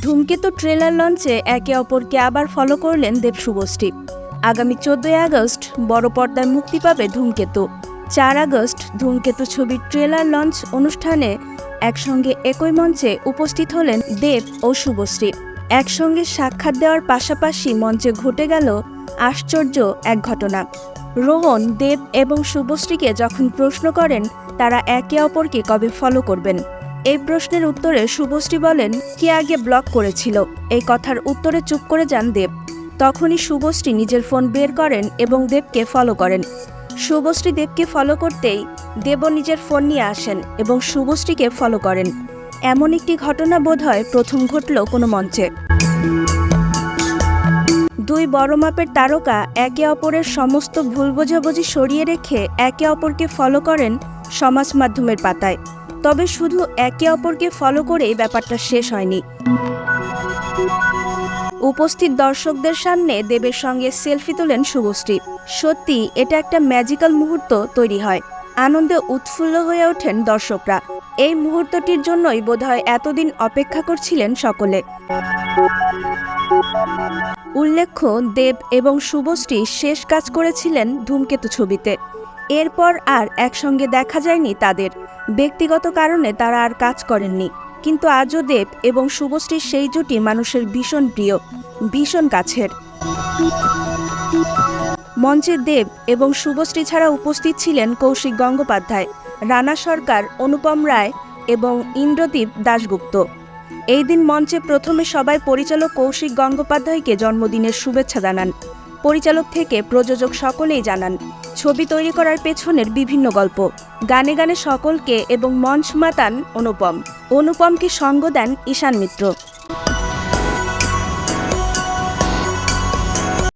ধূমকেতু ট্রেলার লঞ্চে একে অপরকে আবার ফলো করলেন দেব শুভশ্রী। আগামী চোদ্দই আগস্ট বড় পর্দায় মুক্তি পাবে ধূমকেতু। চার আগস্ট ধূমকেতু ছবির ট্রেলার লঞ্চ অনুষ্ঠানে একসঙ্গে একই মঞ্চে উপস্থিত হলেন দেব ও শুভশ্রী। একসঙ্গে সাক্ষাৎ দেওয়ার পাশাপাশি মঞ্চে ঘটে গেল আশ্চর্য এক ঘটনা। রোহন, দেব এবং শুভশ্রীকে যখন প্রশ্ন করেন, তারা একে অপরকে কবে ফলো করবেন? এই প্রশ্নের উত্তরে শুভশ্রী বলেন, কে আগে ব্লক করেছিল? এই কথার উত্তরে চুপ করে যান দেব। তখনই শুভশ্রী নিজের ফোন বের করেন এবং দেবকে ফলো করেন। শুভশ্রী দেবকে ফলো করতেই দেবও নিজের ফোন নিয়ে আসেন এবং শুভশ্রীকে ফলো করেন। এমন একটি ঘটনা বোধহয় প্রথম ঘটল কোনো মঞ্চে। দুই বড় মাপের তারকা একে অপরের সমস্ত ভুল বোঝাবুঝি সরিয়ে রেখে একে অপরকে ফলো করেন সমাজ মাধ্যমের পাতায়। তবে শুধু একে অপরকে ফলো করেই ব্যাপারটা শেষ হয়নি। উপস্থিত দর্শকদের সামনে দেবের সঙ্গে সেলফি তোলেন শুভশ্রী। সত্যি, এটা একটা ম্যাজিক্যাল মুহূর্ত তৈরি হয়। আনন্দে উৎফুল্ল হয়ে ওঠেন দর্শকরা। এই মুহূর্তটির জন্যই বোধহয় এতদিন অপেক্ষা করছিলেন সকলে। উল্লেখ্য, দেব এবং শুভশ্রী শেষ কাজ করেছিলেন ধূমকেতু ছবিতে। এরপর আর একসঙ্গে দেখা যায়নি তাদের। ব্যক্তিগত কারণে তারা আর কাজ করেননি। কিন্তু আজও দেব এবং শুভশ্রীর সেই জুটি মানুষের ভীষণ প্রিয়, ভীষণ কাছের। মঞ্চে দেব এবং শুভশ্রী ছাড়া উপস্থিত ছিলেন কৌশিক গঙ্গোপাধ্যায়, রানা সরকার, অনুপম রায় এবং ইন্দ্রদীপ দাশগুপ্ত। এই দিন মঞ্চে প্রথমে সবাই পরিচালক কৌশিক গঙ্গোপাধ্যায়কে জন্মদিনের শুভেচ্ছা জানান। পরিচালক থেকে প্রযোজক সকলেই জানান, ছবি তৈরি করার পেছনের বিভিন্ন গল্প। গানে গানে সকলকে এবং মঞ্চ মাতান অনুপম। অনুপমকে সঙ্গ দেন ঈশান মিত্র।